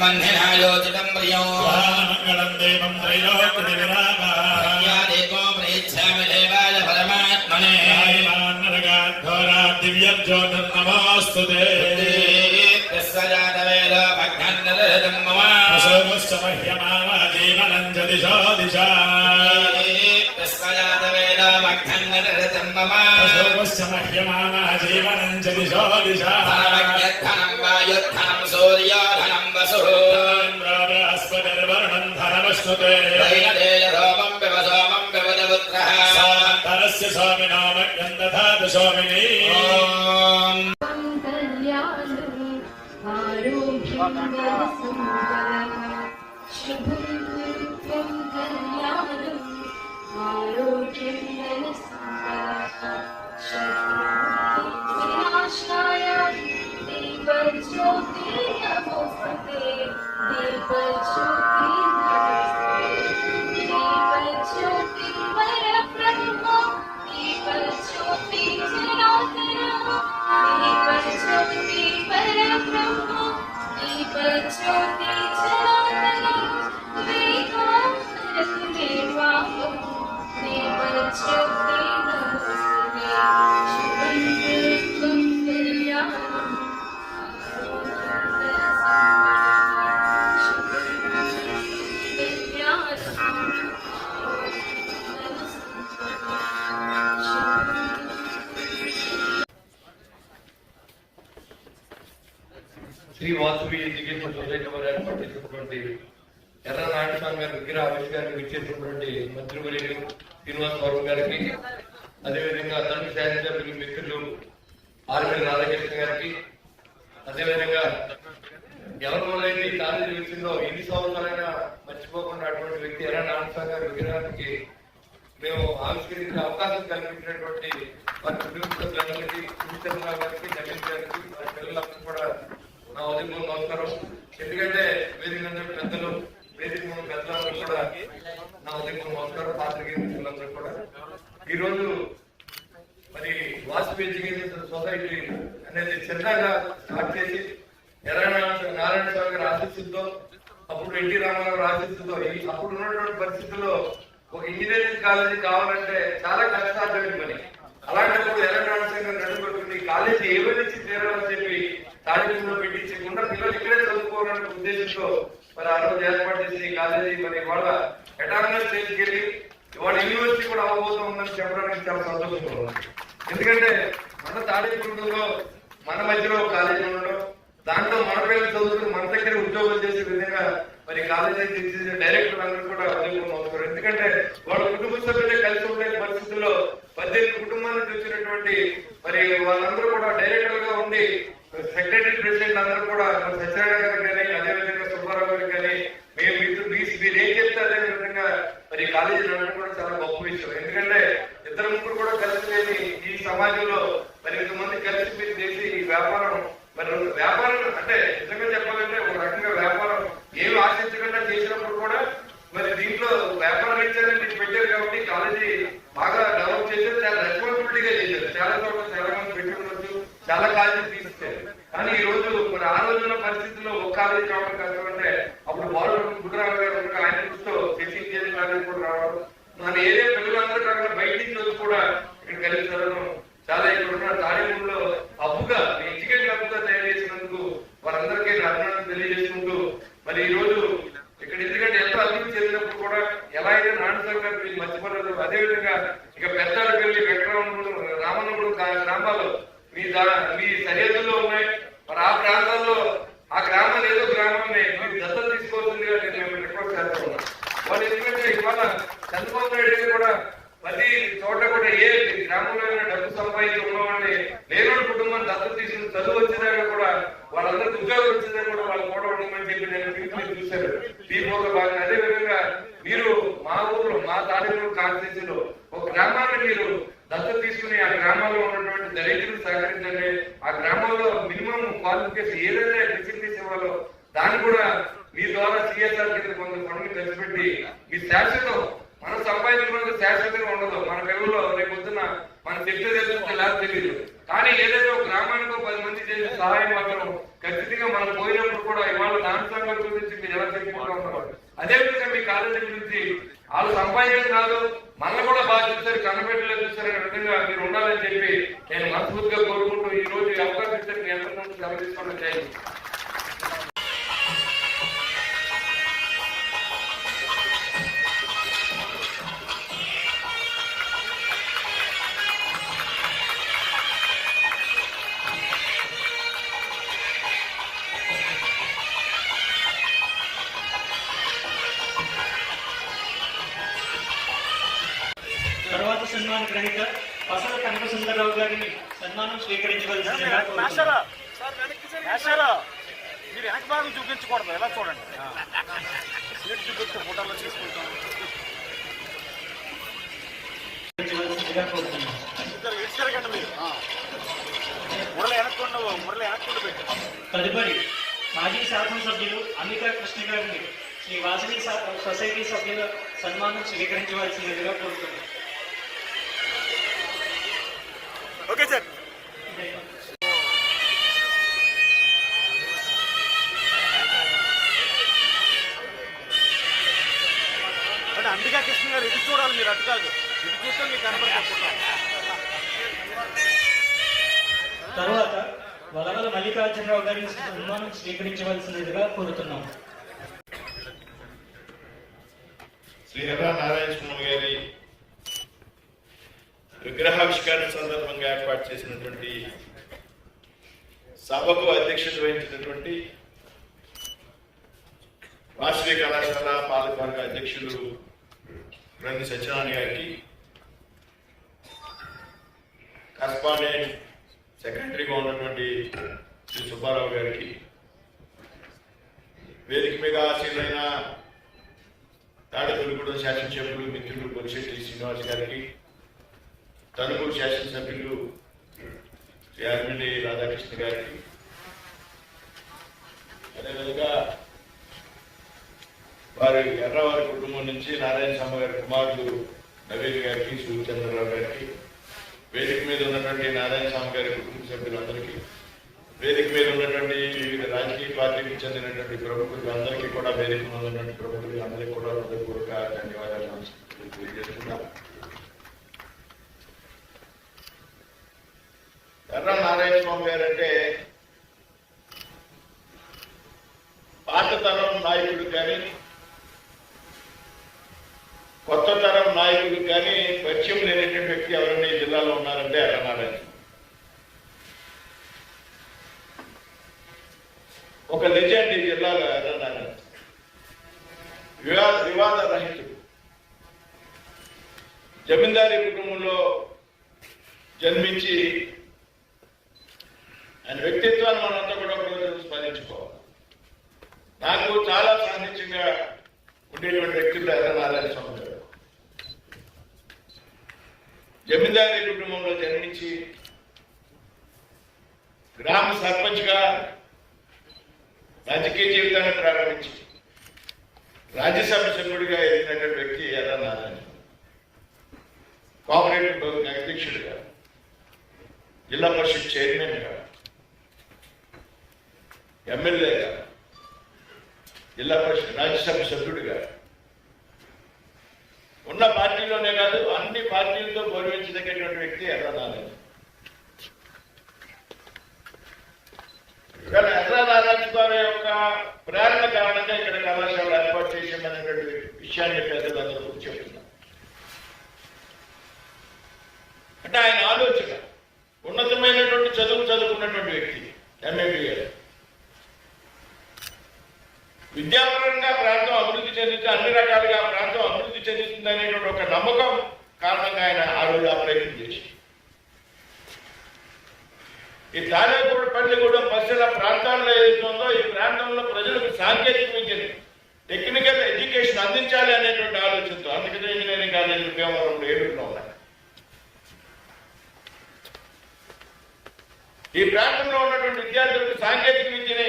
बन्धनायोचितम् प्रियो मङ्गलम् देवम् त्रैलोक्यदेको प्रेच्छामि देवाय परमात्मने दिव्यज्योतिर्नमोऽस्तु ते जीवनञ्जदिशो दिशा जीवनञ्जदिशो दिशा योद्धनं सूर्योधन Shri Krishna, Deva Jyoti Namo. the the Shri Vasavi education society వారు ఏర్పాటు చేసినటువంటి ఎర్ర నారాయణస్వామి గారి విగ్రహ ఆవిష్కారానికి ఇచ్చేసినటువంటి మంత్రివర్యులు శ్రీనివాస్ గౌరవ్ గారికి అదేవిధంగా తండ్రి శాసనసభ్యులు మిత్రులు ఆర్మీ రాధాకృష్ణ గారికి అదేవిధంగా ఎవరి వల్లైతే ఈ కాలేజీ వచ్చిందో ఎన్ని సంవత్సరాలైనా మర్చిపోకుండా అటువంటి వ్యక్తి ఎర్ర నారాయణస్వామి గారి విగ్రహానికి మేము ఆవిష్కరించే అవకాశం కల్పించినటువంటి వారి కుటుంబ సభ్యులందరికీ సుమిత్రరావు గారికి నవీన్ గారికి వారి పిల్లలందరూ కూడా నా ఉదయం నమస్కారం. ఎందుకంటే వేదిక పెద్దలు వేదిక ముందు పెద్దలందరూ కూడా నా ఉదయం నమస్కారం పాత్రికేయ మిత్రులందరూ కూడా. ఈరోజు మరి వాసవి ఎడ్యుకేషన్ సొసైటీ అనేది చిన్నగా స్టార్ట్ చేసి నారాయణ స్వామి గారి ఆశీస్సులతో అప్పుడు ఎన్టీ రామారావు ఆశీస్సులతో అప్పుడు ఉన్నటువంటి పరిస్థితుల్లో ఒక ఇంజనీరింగ్ కాలేజీ కావాలంటే చాలా కష్టసాధ్యమైన పని. అలాంటప్పుడు ఎర్రనారాయణ స్వామి నడుపుకుంటుంది కాలేజీ ఏమైనా తీరాలని చెప్పి కాలేజీలో పెట్టించకుండా పిల్లలు ఇక్కడే చదువుకోవాలనే ఉద్దేశంతో మరి ఆ రోజు ఏర్పాటు చేసిన ఈ కాలేజీ మరి ఇవాళ ఎటానమస్ స్టేజ్కి వెళ్ళి ఇవాళ యూనివర్సిటీ కూడా అవబోతుందని చెప్పడానికి చాలా సంతోషంగా ఉంది ఎందుకంటే మన తాడేపూడిలో మన మధ్యలో ఒక కాలేజీ ఉండడం దాంట్లో మన పిల్లలు చదువుకుని మన దగ్గర ఉద్యోగాలు చేసే విధంగా మరి కాలేజీ తీసేసిన డైరెక్టర్ అందరూ కూడా అభినందనలు అవుతారు ఎందుకంటే వాళ్ళ కుటుంబ సభ్యులే కలిసి ఉండే పరిస్థితుల్లో పద్దెనిమిది కుటుంబాల నుంచి వచ్చినటువంటి మరి వాళ్ళందరూ కూడా డైరెక్టర్గా ఉండి సెక్రటరీ ప్రెసిడెంట్ అందరూ కూడా మన సత్యనారాయణ గారికి కానీ అదేవిధంగా సుబ్బారావు గారికి కానీ మేము మిత్రులు మీ మీరు ఏం చెప్తే అదే విధంగా మరి ఈ కాలేజీ రావడం కూడా చాలా గొప్ప విషయం. ఎందుకంటే ఇద్దరు ముగ్గురు కూడా కలిసి లేని ఈ సమాజంలో మరి ఇంతమంది కలిసి మీరు చేసి ఈ వ్యాపారం మరి వ్యాపారం అంటే నిజంగా చెప్పాలంటే ఒక రకంగా వ్యాపారం ఏమి ఆశించకుండా చేసినప్పుడు కూడా మరి దీంట్లో వ్యాపారం ఇచ్చారని మీకు పెట్టారు కాబట్టి కాలేజీ బాగా డెవలప్ చేశారు చాలా రెస్పాన్సిబిలిటీగా చేశారు చాలా చోట్ల చాలా మంది పెట్టి ఉండొచ్చు చాలా కాలేజీ తీసుకొచ్చారు కానీ ఈ రోజు మరి ఆ రోజున పరిస్థితుల్లో ఒక కాలేజీ రావడం కష్టం అంటే అప్పుడు బాలు గుడ్రావు గారు ఉన్నారు. ఆయన దృష్టిలో శశి ఇంజనీరింగ్ కాలేజీ కూడా రావడం మన ఏరియా పిల్లలందరూ కాకుండా బయట నుంచి వచ్చి కూడా ఇక్కడ కలిసి చదవడం చాలా ఇక్కడ ఉన్న తాడేపూడిలో అప్పుగా ఎడ్యుకేషన్ అప్పుగా తయారు చేసినందుకు వారందరికీ నా అభినందనలు తెలియజేసుకుంటూ మరి ఈ రోజు ఇక్కడ ఎందుకంటే ఎంత అభివృద్ధి చెందినప్పుడు కూడా ఎలా అయితే నాన్నసారి గారు వీళ్ళు మర్చిపోలేదు అదేవిధంగా ఇక పెద్దాలకు వెళ్ళి వెంకటరామపురం రామన్నపురం గా- గ్రామాలు మీ దా- మీ సరిహద్దుల్లో ఉన్నాయి మరి ఆ ప్రాంతాల్లో ఆ గ్రామాలు ఏదో గ్రామాన్ని మీరు దత్తత తీసుకోవాల్సిందిగా నేను మిమ్మల్ని రిక్వెస్ట్ చేస్తా ఉన్నాను వాళ్ళు ఎందుకంటే ఇవాళ చంద్రబాబు నాయుడు గారు కూడా ప్రతి చోట కూడా ఏ గ్రామంలో అయినా డబ్బు సంపాదించి ఉన్నవాడిని లేని కుటుంబం దత్తత తీసుకుని చదువు వచ్చేదాకా కూడా వాళ్ళందరికీ ఉద్యోగం వచ్చేదాకా కూడా వాళ్ళు కూడా ఉండమని చెప్పి నేను చూశారు. మీ ఊర్లో భాగంగా అదే విధంగా మీరు మా ఊర్లో మా తాడేపూర్ కాన్స్టిట్యూన్సీలో ఒక గ్రామాన్ని మీరు దత్తత తీసుకుని ఆ గ్రామాల్లో ఉన్నటువంటి దళితులు సహకరించండి. ఆ గ్రామాల్లో మినిమం క్వాలిఫికేషన్ ఏదైతే ఫెసిలిటీస్ ఇవ్వాలో దాన్ని కూడా మీ ద్వారా సిఎస్ఆర్ కింద కొంత ఫండ్ని ఖర్చు పెట్టి మీ శాశ్వతం మనం సంపాదించుకున్నది శాశ్వతంగా ఉండదు. మన పిల్లల్లో రేపు పొద్దున్న మన చెప్తే తెలుస్తుంది లేదా తెలియదు కానీ ఏదైతే ఒక గ్రామానికి పది మంది చేసే సహాయం మాత్రం ఖచ్చితంగా మనం పోయినప్పుడు కూడా ఇవాళ దాని గురించి మీరు ఎలా చెప్పుకుంటూ ఉన్నారు అదే విధంగా మీ కాలేజీ గురించి వాళ్ళు సంపాదించడం కాదు మనల్ని కూడా బాగా చూస్తారు కన్నబెట్టలేదు చూస్తారు అనే విధంగా మీరు ఉండాలని చెప్పి నేను మనస్ఫూర్తిగా కోరుకుంటూ ఈ రోజు ఈ అవకాశం ఇచ్చారు మీ అందరి నుండి సెలవు తీసుకోవడం మీరు వెనక భాగం చూపించకూడదు ఎలా చూడండి? సీట్ చూపిస్తే ఫోటోలో తీసుకుంటాం స్వీకరించవలసిందిగా కోరుతున్నాను. ఇద్దరు ఇటు తిరగండి మీరు. మురళి వెనక్కుండా మురళి వెనక్కుండా పెట్టి. తదుపరి మాజీ శాసనసభ్యులు అంబికా కృష్ణ గారిని శ్రీ వాసవి సొసైటీ సభ్యుల సన్మానం స్వీకరించవలసిందిగా కోరుతున్నాను. Okay sir. అంటే అంబికా కృష్ణ గారు ఇటు చూడాలి మీరు అటు కాదు. ఇటు చూస్తే మీకు తర్వాత వలవల మల్లికార్జునరావు గారిని సన్మానం స్వీకరించవలసిందిగా కోరుతున్నాం. శ్రీ ఎర్ర నారాయణ స్వామి గారి విగ్రహావిష్కరణ సందర్భంగా ఏర్పాటు చేసినటువంటి సభకు అధ్యక్షత వహించినటువంటి వాసవి కళాశాల పాలకవర్గ అధ్యక్షులు రంగి సత్యనారాయణ గారికి. కరస్పాండెంట్ సెక్రటరీగా ఉన్నటువంటి శ్రీ సుబ్బారావు గారికి. వేదిక మీద ఆశీలైన తాడపల్లిగూడెం శాసనసభ్యులు మిత్రులు బొలిశెట్టి శ్రీనివాస్ గారికి తణుకు శాసనసభ్యులు శ్రీ ఆర్మిడి రాధాకృష్ణ గారికి. అదేవిధంగా వారి ఎర్రవారి కుటుంబం నుంచి నారాయణ స్వామి గారి కుమారుడు నవీన్ గారికి సూర్యచంద్రరావు గారికి వేదిక మీద ఉన్నటువంటి నారాయణ స్వామి గారి కుటుంబ సభ్యులందరికీ వేదిక మీద ఉన్నటువంటి వివిధ రాజకీయ పార్టీకి చెందినటువంటి ప్రముఖులు అందరికీ కూడా వేదిక మీద ఉన్నటువంటి ప్రముఖులు అందరికీ కూడా హృదయపూర్వక ధన్యవాదాలు తెలియజేస్తున్నాం ఎర్ర నారాయణ స్వామి గారు అంటే పాత తరం నాయకుడు కానీ కొత్త తరం నాయకుడు కానీ పరిచయం లేనటువంటి వ్యక్తి ఎవరైనా ఈ జిల్లాలో ఉన్నారంటే ఎర్ర ఒక లెజెండ్ ఈ జిల్లాలో ఎర్రనారాయణ వివాద వివాద రహితుడు. జమీందారీ కుటుంబంలో జన్మించి ఆయన వ్యక్తిత్వాన్ని మనంతా కూడా ఒకరోజు స్మరించుకోవాలి. నాకు చాలా సాన్నిధ్యంగా ఉండేటువంటి వ్యక్తులు ఎర్రనారాయణ స్వామి గారు జమీందారీ కుటుంబంలో జన్మించి గ్రామ సర్పంచ్గా రాజకీయ జీవితాన్ని ప్రారంభించి రాజ్యసభ సభ్యుడిగా ఎదిగినటువంటి వ్యక్తి ఎర్ర నారాయణ. కోఆపరేటివ్ బ్యాంక్ అధ్యక్షుడిగా జిల్లా పరిషత్ చైర్మన్గా ఎమ్మెల్యేగా జిల్లా పరిషత్ రాజ్యసభ సభ్యుడిగా. ఉన్న పార్టీలోనే కాదు పార్టీలతో గౌరవించదగినటువంటి వ్యక్తి ఎర్ర నారాయణ కానీ ఎర్రనారాయణ స్వామి యొక్క ప్రేరణ కారణంగా ఇక్కడ కళాశాల ఏర్పాటు చేసామనేటువంటి విషయాన్ని పేదలందరూ చెప్తున్నారు అంటే ఆయన ఆలోచన ఉన్నతమైనటువంటి చదువు చదువుకున్నటువంటి వ్యక్తి ఎంఏబిఏ విద్యాపరంగా ప్రాంతం అభివృద్ధి చెందితే అన్ని రకాలుగా ఆ ప్రాంతం అభివృద్ధి చెందుతుంది అనేటువంటి ఒక నమ్మకం కారణంగా ఆయన ఆ రోజు ఆ ప్రయత్నం చేసి ఈ తాలేపూడి పల్లిగూడెం బస్సుల ప్రాంతాల్లో ఏదైతే ఉందో ఈ ప్రాంతంలో ప్రజలకు సాంకేతిక విద్యను టెక్నికల్ ఎడ్యుకేషన్ అందించాలి అనేటువంటి ఆలోచనతో అందుకనే ఇంజనీరింగ్ కాలేజీలు భీమవరం ఏడుగులో ఉన్నాయి. ఈ ప్రాంతంలో ఉన్నటువంటి విద్యార్థులకు సాంకేతిక విద్యని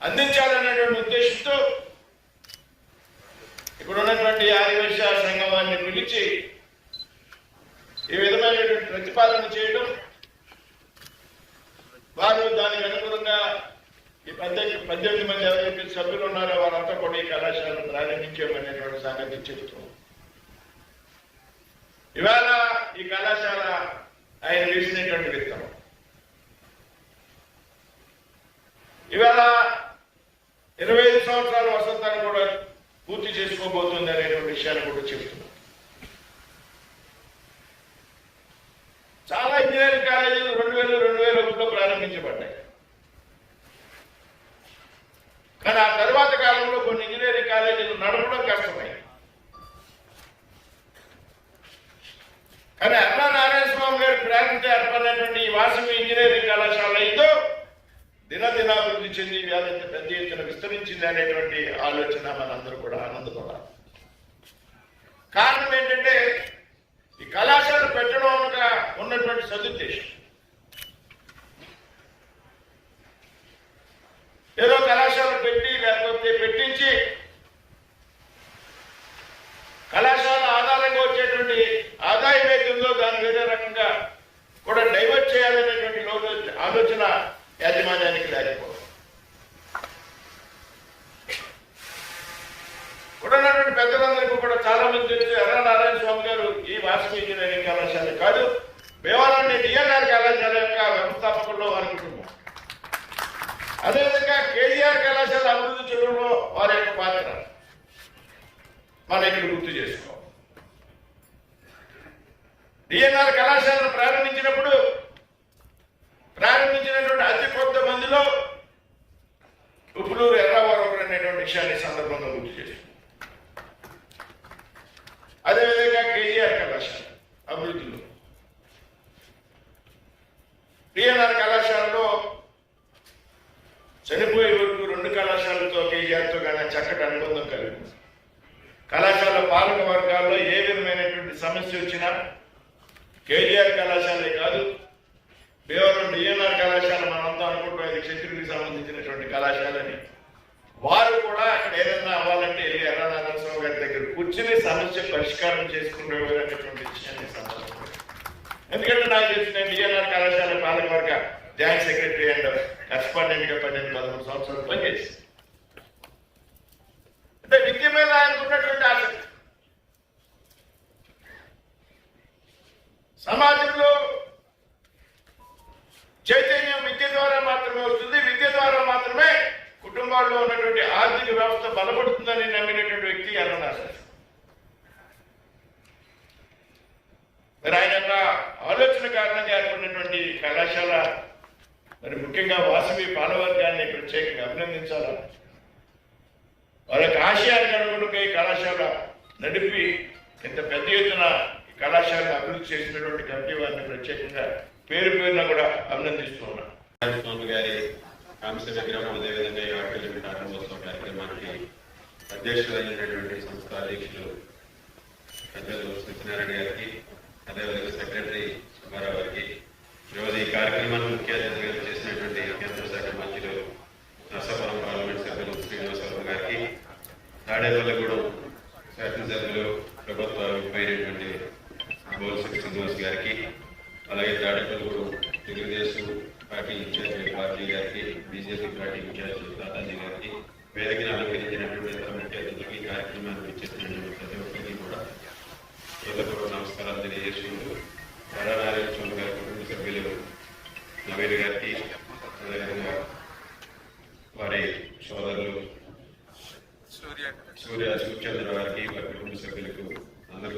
అందించాలనేటువంటి ఉద్దేశంతో ఇక్కడ ఉన్నటువంటి ఆదివేశ సంగమాన్ని పిలిచి ఈ విధమైనటువంటి ప్రతిపాదన చేయడం వారు దానికి అనుగుణంగా ఈ పద్దెనిమిది పద్దెనిమిది మంది ఎవరైతే సభ్యులు ఉన్నారో వారంతా కూడా ఈ కళాశాలను ప్రారంభించామనేటువంటి సంగతి చెబుతూ ఇవాళ ఈ కళాశాల ఆయన వేసినటువంటి విత్తనం. ఇవాళ ఇరవై ఐదు సంవత్సరాల వసంతాన్ని కూడా పూర్తి చేసుకోబోతుంది అనేటువంటి విషయాన్ని కూడా చెబుతున్నాం చాలా ఇంజనీరింగ్ కాలేజీలు రెండు వేలు రెండు వేల ఒకటిలో ప్రారంభించబడ్డాయి. కానీ ఆ తర్వాత కాలంలో కొన్ని ఇంజనీరింగ్ కాలేజీలు నడపడం కష్టమై కానీ అన్నా నారాయణ స్వామి గారు ప్రారంభించి ఏర్పడినటువంటి ఈ వాసవి ఇంజనీరింగ్ కళాశాల ఇదో దినదినాభివృద్ధి చెంది వ్యాధి పెద్ద ఎత్తున విస్తరించింది అనేటువంటి ఆలోచన మనందరూ కూడా ఆనందపడాలి. కారణం ఏంటంటే కళాశాల పెట్టడం ఉన్నటువంటి సదుద్దేశం. ఏదో కళాశాల పెట్టి లేకపోతే పెట్టించి కళాశాల ఆధారంగా వచ్చేటువంటి ఆదాయం ఏతుందో దాన్ని వేరే రకంగా కూడా డైవర్ట్ చేయాలనేటువంటి ఆలోచన యాజమాన్యానికి లేదు కూడా ఉన్నటువంటి పెద్దలందరికీ కూడా చాలా మంది తెలుసు ఎర్ర నారాయణ స్వామి గారు ఈ వాసవి ఇంజనీరింగ్ కళాశాల కాదు దేవాలయం డిఎన్ఆర్ కళాశాల యొక్క వ్యవస్థాపకుల్లో వారి కుటుంబం అదేవిధంగా కేజీఆర్ కళాశాల అభివృద్ధి చేయడంలో వారి యొక్క పాత్ర మనం ఇక్కడ గుర్తు చేసుకోవాలి డిఎన్ఆర్ కళాశాలను ప్రారంభించినప్పుడు ప్రారంభించినటువంటి అతి కొంతమందిలో మందిలో ఉప్పులూరు ఎర్రవరం అనేటువంటి విషయాన్ని సందర్భంగా గుర్తు చేశారు అదేవిధంగా కేజీఆర్ కళాశాల అభివృద్ధిలో. పిఎన్ఆర్ కళాశాలలో చనిపోయే వరకు రెండు కళాశాలతో కేజీఆర్తో కానీ చక్కటి అనుబంధం కలిగింది కళాశాల పాలక వర్గాల్లో ఏ విధమైనటువంటి సమస్య వచ్చినా కేజీఆర్ కళాశాలే కాదు కేవలం డిఎన్ఆర్ కళాశాల మనంతా అనుకుంటాం ఇది క్షత్రుడికి సంబంధించినటువంటి కళాశాలని. వారు కూడా అక్కడ ఏదైనా అవ్వాలంటే వెళ్ళి ఎర్రనారాయణ స్వామి గారి దగ్గర కూర్చుని సమస్య పరిష్కారం చేసుకునేవారు అనేటువంటి విషయాన్ని ఎందుకంటే నాకు తెలిసిన డిఎన్ఆర్ కళాశాల పాలకవర్గ జాయింట్ సెక్రటరీ అండ్ కరెస్పాండెంట్గా పన్నెండు పదమూడు సంవత్సరాలు పనిచేసి అంటే విద్య మీద ఆయనకున్నటువంటి ఆసక్తి. సమాజంలో చైతన్యం విద్య ద్వారా మాత్రమే వస్తుంది. విద్య ద్వారా మాత్రమే కుటుంబాల్లో ఉన్నటువంటి ఆర్థిక వ్యవస్థ బలపడుతుందని నమ్మినటువంటి వ్యక్తి అరుణాచార్య మరి ఆయన యొక్క ఆలోచన కారణంగా ఏర్పడినటువంటి కళాశాల మరి ముఖ్యంగా వాసవి పాలవర్గాన్ని ప్రత్యేకంగా అభినందించాలా? వాళ్ళ యొక్క ఆశయానికి అనుగుణంగా ఈ కళాశాల నడిపి ఇంత పెద్ద ఎత్తున ఈ కళాశాలను అభివృద్ధి చేసినటువంటి కమిటీ వారిని ప్రత్యేకంగా పేరు పేరున కూడా అభినందిస్తూ స్వామి గారి కాంస్య విగ్రహం అదేవిధంగా ఈ ఆర్కిటెక్ట్ ప్రారంభోత్సవ కార్యక్రమానికి అధ్యక్షులైనటువంటి సంస్థ అధ్యక్షులు పెద్దలు సత్యనారాయణ గారికి అదేవిధంగా సెక్రటరీ సుబ్బారావు గారికి ఈరోజు ఈ కార్యక్రమాన్ని ముఖ్య అతిథిగా చేసినటువంటి కేంద్ర శాఖ మంత్రులు నర్సాపురం పార్లమెంట్ సభ్యులు శ్రీనివాసరావు గారికి తాడేపల్లిగూడెం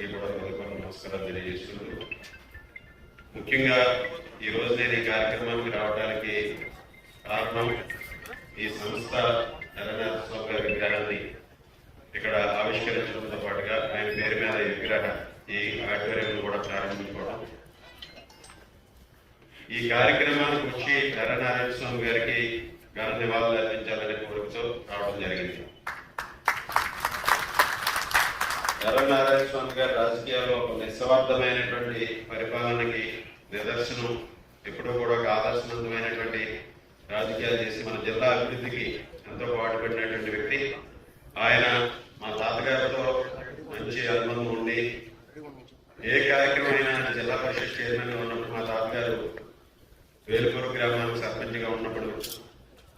అందరికీ కూడా హృదయపూర్వక నమస్కారాలు తెలియజేస్తున్నాను ముఖ్యంగా ఈ రోజు నేను ఈ కార్యక్రమానికి రావడానికి కారణం ఈ సంస్థ ఎర్రనాథ స్వామి గారి విగ్రహాన్ని ఇక్కడ ఆవిష్కరించడంతో పాటుగా ఆయన పేరు మీద ఈ విగ్రహ ఈ ఆడిటోరియం కూడా ప్రారంభించుకోవడం. ఈ కార్యక్రమానికి వచ్చి నరనారాయణ స్వామి గారికి ఘన నివాళులు అర్పించాలనే కోరికతో రావడం జరిగింది. ఎర్రనారాయణ స్వామి గారి రాజకీయాల్లో ఒక నిస్వార్థమైనటువంటి పరిపాలనకి నిదర్శనం ఎప్పుడూ కూడా ఒక ఆదర్శవంతమైనటువంటి రాజకీయాలు చేసి మన జిల్లా అభివృద్ధికి ఎంతో పాటుపడినటువంటి వ్యక్తి. ఆయన మా తాతగారితో మంచి అనుబంధం ఉండి ఏ కార్యక్రమం అయినా జిల్లా పరిషత్ చైర్మన్ ఉన్నప్పుడు మా తాతగారు వేలుపూరు గ్రామానికి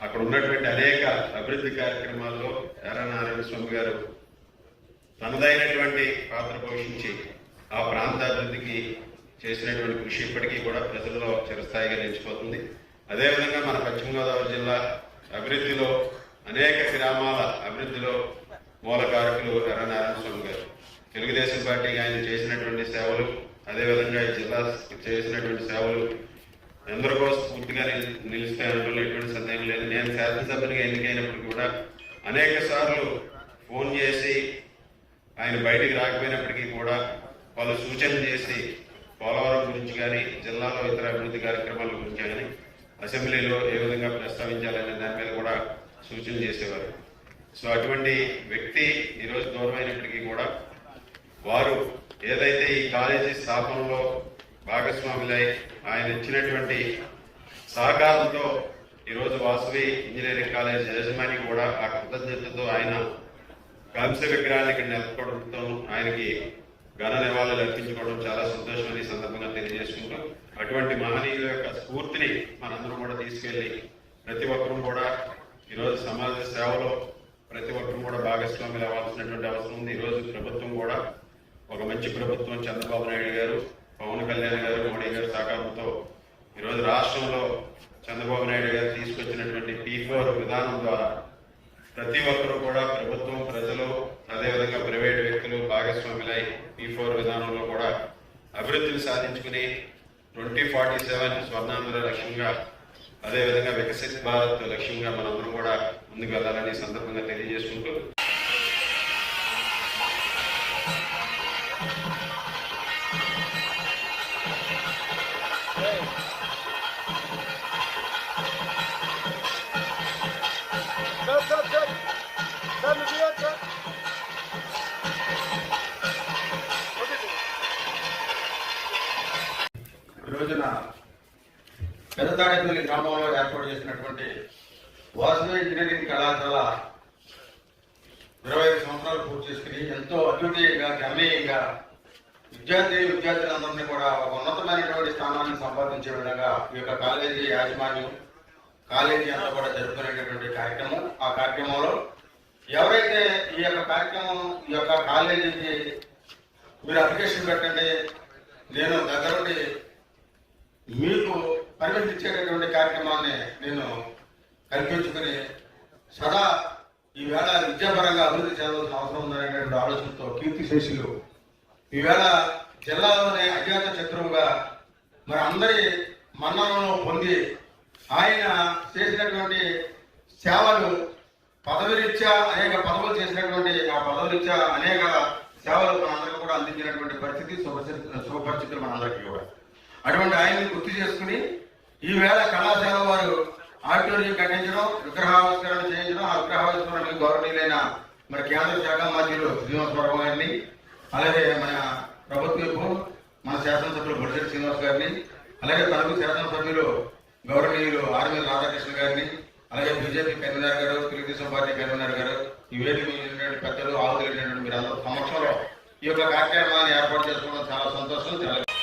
అక్కడ ఉన్నటువంటి అనేక అభివృద్ధి కార్యక్రమాల్లో ఎర్ర నారాయణ స్వామి గారు తనదైనటువంటి పాత్ర పోషించి ఆ ప్రాంత అభివృద్ధికి చేసినటువంటి కృషి ఇప్పటికీ కూడా ప్రజల్లో చిరస్థాయిగా నిలిచిపోతుంది. అదేవిధంగా మన పశ్చిమ గోదావరి జిల్లా అభివృద్ధిలో అనేక గ్రామాల అభివృద్ధిలో మూలకారకులు ఎర్ర నారాయణ స్వామి గారు. తెలుగుదేశం పార్టీకి ఆయన చేసినటువంటి సేవలు అదేవిధంగా ఈ జిల్లా చేసినటువంటి సేవలు ఎందరికో స్ఫూర్తిగా నిల్- నిలుస్తాయనడంలో ఎటువంటి సందేహం లేదు. నేను శాసనసభ్యునిగా ఎన్నికైనప్పుడు కూడా అనేక సార్లు ఫోన్ చేసి ఆయన బయటికి రాకపోయినప్పటికీ కూడా వాళ్ళు సూచనలు చేసి పోలవరం గురించి కానీ జిల్లాలో ఇతర అభివృద్ధి కార్యక్రమాల గురించి కానీ అసెంబ్లీలో ఏ విధంగా ప్రస్తావించాలనే దాని మీద కూడా సూచనలు చేసేవారు. సో అటువంటి వ్యక్తి ఈరోజు దూరమైనప్పటికీ కూడా వారు ఏదైతే ఈ కాలేజీ స్థాపనలో భాగస్వాములై ఆయన ఇచ్చినటువంటి సహకారంతో ఈరోజు వాసవి ఇంజనీరింగ్ కాలేజ్ యజమాని కూడా ఆ కృతజ్ఞతతో ఆయన కాంస్య విగ్రహాన్ని ఇక్కడ నిలుపుకోవడంతో ఆయనకి ఘన నివాళులు అర్పించుకోవడం చాలా సంతోషం ఈ సందర్భంగా తెలియజేసుకుంటాం అటువంటి మహనీయుల యొక్క స్ఫూర్తిని మనందరం కూడా తీసుకెళ్ళి ప్రతి ఒక్కరూ కూడా ఈరోజు సమాజ సేవలో ప్రతి ఒక్కరూ కూడా భాగస్వాములు అవ్వాల్సినటువంటి అవసరం ఉంది. ఈరోజు ప్రభుత్వం కూడా ఒక మంచి ప్రభుత్వం చంద్రబాబు నాయుడు గారు పవన్ కళ్యాణ్ గారు మోడీ గారు సహకారంతో ఈరోజు రాష్ట్రంలో చంద్రబాబు నాయుడు గారు తీసుకొచ్చినటువంటి పీ ఫోర్ విధానం ద్వారా ప్రతి ఒక్కరూ కూడా ప్రభుత్వం ప్రజలు అదేవిధంగా ప్రైవేట్ వ్యక్తులు భాగస్వాములై పీ ఫోర్ విధానంలో కూడా అభివృద్ధిని సాధించుకుని ట్వంటీ ఫార్టీ సెవెన్ స్వర్ణాంధ్ర లక్ష్యంగా అదేవిధంగా వికసిత్ భారత్ లక్ష్యంగా మనందరం కూడా ముందుకు వెళ్ళాలని సందర్భంగా తెలియజేసుకుంటూ రోజున పెద్దతాడేపల్లి గ్రామంలో ఏర్పాటు చేసినటువంటి వాసవి ఇంజనీరింగ్ కళాశాల ఇరవై ఐదు సంవత్సరాలు పూర్తి చేసుకుని ఎంతో అద్వితీయంగా గణనీయంగా విద్యార్థి విద్యార్థులందరినీ కూడా ఒక ఉన్నతమైనటువంటి స్థానాన్ని సంపాదించే విధంగా ఈ యొక్క కాలేజీ యాజమాన్యం కాలేజీ అంతా కూడా జరుపుకునేటటువంటి కార్యక్రమం. ఆ కార్యక్రమంలో ఎవరైతే ఈ యొక్క కార్యక్రమం ఈ యొక్క కాలేజీకి మీరు అప్లికేషన్ పెట్టండి నేను దగ్గరుండి మీకు పరిమితి ఇచ్చేటటువంటి కార్యక్రమాన్ని నేను కల్పించుకుని సదా ఈవేళ విద్యాపరంగా అభివృద్ధి చెందాల్సిన అవసరం ఉందనేటువంటి ఆలోచనతో కీర్తి శేషులు ఈవేళ జిల్లాలోనే అజ్ఞాత చక్రముగా మరి అందరి మన్ననను పొంది ఆయన చేసినటువంటి సేవలు పదవిరీత్యా అనేక పదవులు చేసినటువంటి ఆ పదవిరీత్యా అనేక సేవలు మనందరికీ కూడా అందించినటువంటి పరిస్థితి శుభపరిస్థితి శుభపరిస్థితులు మనందరికీ కూడా. అటువంటి ఆయన్ని గుర్తు చేసుకుని ఈవేళ కళాశాల వారు ఆడిటోరియం కట్టించడం విగ్రహావిష్కరణ చేయించడం ఆ విగ్రహావిష్కరణకి గౌరవనీయులైన మరి కేంద్ర శాఖ మంత్రులు శ్రీనివాసరావు గారిని అలాగే మన ప్రభుత్వపు మన శాసనసభ్యులు బొడిసెట్టి శ్రీనివాస్ గారిని అలాగే తనకు శాసనసభ్యులు గౌరవనీయులు ఆర్మీ రాధాకృష్ణ గారిని అలాగే బీజేపీ కన్వీనర్ గారు తెలుగుదేశం పార్టీ కన్వీనర్ గారు ఈ వేదిక పెద్దలు ఆవులు పెద్దలు అందరూ సమక్షంలో ఈ యొక్క కార్యక్రమాన్ని ఏర్పాటు చేసుకోవడం చాలా సంతోషం చాలా